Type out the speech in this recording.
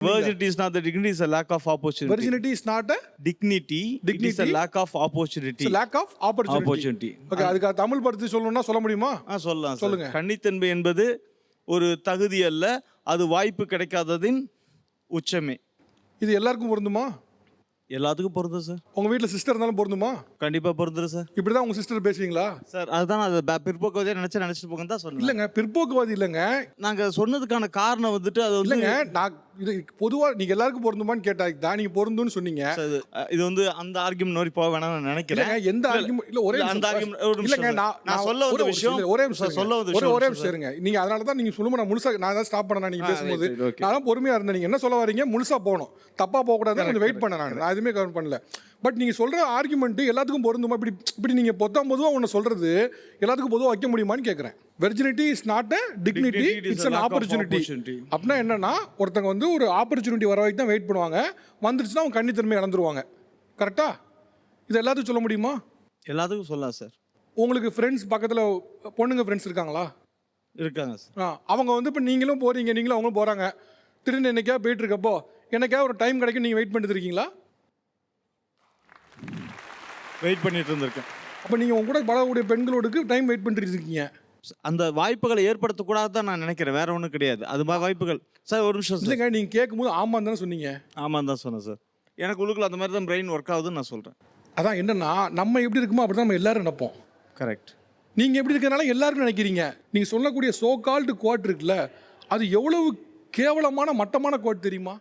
Virginity is not the dignity, it's a lack of opportunity. Virginity is not a Dignity, it is a Dignity? lack of opportunity. Lack of opportunity Opportunity. Okay அதுக்கு தமிழ் படுத்தி சொல்லணும்னா சொல்ல முடியுமா? ஆ சொல்லலாம் சொல்லுங்க. கன்னித்தன்மை என்பது ஒரு தகுதி அல்ல அது வாய்ப்பு கிடைக்காததின் உச்சமே. இது எல்லாருக்கும் பொருந்துமா? எல்லாத்துக்கும் பொருந்தும் சார் உங்க வீட்ல சிஸ்டர் இருந்தாலும் பொருந்துமா? கண்டிப்பா பொருந்துரும் சார் இப்படிதான் உங்க சிஸ்டர் பேசுவீங்களா? சார் அதுதான் அது ப- பிற்போக்குவதே நினைச்சு நினைச்சிட்டு போங்க தான் சொன்னேன் இல்லங்க பிற்போக்குவாதி இல்லங்க. நாங்க சொன்னதுக்கான காரணம் வந்துட்டு அது வந்து இல்லங்க நான் இது பொதுவா நீங்க எல்லாருக்கும் பொருந்துமான்னு தான் நீங்க பொருந்தும்னு சொன்னீங்க. இது வந்து அந்த ஆர்கியூமெண்ட் மாதிரி போக வேணாம்னு நான் நினைக்கிறேன். எந்த ஆர்குமெண்ட் இல்ல ஒரே அந்த நிமிஷம் இல்லங்க. நான் நான் சொல்ல ஒரே- விஷயம் ஒரே நிமிஷம் சார், சொல்ல. ஒரே விஷயம் ஒரே. நிமிஷம் இருங்க. நீங்க அதனால தான் நீங்க சொல்லுங்க நான் முழுசா நான் தான் ஸ்டாப் பண்ணேன் நீங்க பேசும்போது. நான் பொறுமையா இருந்தேன். நீங்க என்ன சொல்ல வரீங்க முழுசா போகணும். தப்பா போக கூடாது கொஞ்சம் வெயிட் பண்ண நான். எதுவுமே கவர் பண்ணல. பட் நீங்க சொல்ற ஆர்குமெண்ட் எல்லாத்துக்கும் பொருந்துமா? இப்படி இப்படி நீங்க பொத்தாம் பொதுவா ஒன்று சொல்றது எல்லாத்துக்கும் பொதுவா வைக்க முடியுமான்னு கேட்கறேன் virginity is not a dignity it's an opportunity. அப்படின்னா என்னன்னா ஒருத்தங்க வந்து ஒரு ஆப்பர்ச்சுனிட்டி வர வரைக்கும் தான் வெயிட் பண்ணுவாங்க. வந்துருச்சுன்னா அவங்க கன்னித்தன்மை இழந்துருவாங்க. கரெக்டா இது எல்லாத்துக்கும் சொல்ல முடியுமா? எல்லாத்துக்கும் சொல்லலாம் சார் உங்களுக்கு ஃப்ரெண்ட்ஸ் பக்கத்தில் பொண்ணுங்க ஃப்ரெண்ட்ஸ் இருக்காங்களா? இருக்காங்க சார் ஆ அவங்க வந்து இப்போ நீங்களும் போகிறீங்க நீங்களும் அவங்களும் போகிறாங்க திடீர்னு என்னைக்கா போயிட்டு இருக்கப்போ எனக்கா ஒரு டைம் கிடைக்கும் நீங்கள் வெயிட் பண்ணிட்டு இருக்கீங்களா? வெயிட் பண்ணிட்டு இருந்திருக்கேன். அப்போ நீங்கள் உங்க கூட பழகக்கூடிய பெண்களோடுக்கு டைம் வெயிட் பண்ணிட்டு இருக்கீங்க. அந்த வாய்ப்புகளை ஏற்படுத்தக்கூடாது தான் நான் நினைக்கிறேன். வேற ஒன்றும் கிடையாது. அது மாதிரி வாய்ப்புகள். சார் ஒரு நிமிஷம் சார். இல்லைங்க நீங்கள் கேட்கும்போது ஆமாம் தானே சொன்னீங்க. ஆமாம் தான் சொன்னேன் சார். எனக்கு உள்ளுக்குள்ள அந்த மாதிரி தான் பிரெயின் ஒர்க் ஆகுதுன்னு நான் சொல்கிறேன் அதான் என்னன்னா நம்ம எப்படி இருக்குமோ அப்படி தான் நம்ம எல்லாரும் நினைப்போம். கரெக்ட் நீங்கள் எப்படி இருக்கிறனால எல்லாரும் நினைக்கிறீங்க. நீங்கள் சொல்லக்கூடிய சோ கால்டு கோட் இருக்குல்ல அது எவ்வளவு கேவலமான மட்டமான கோட் தெரியுமா?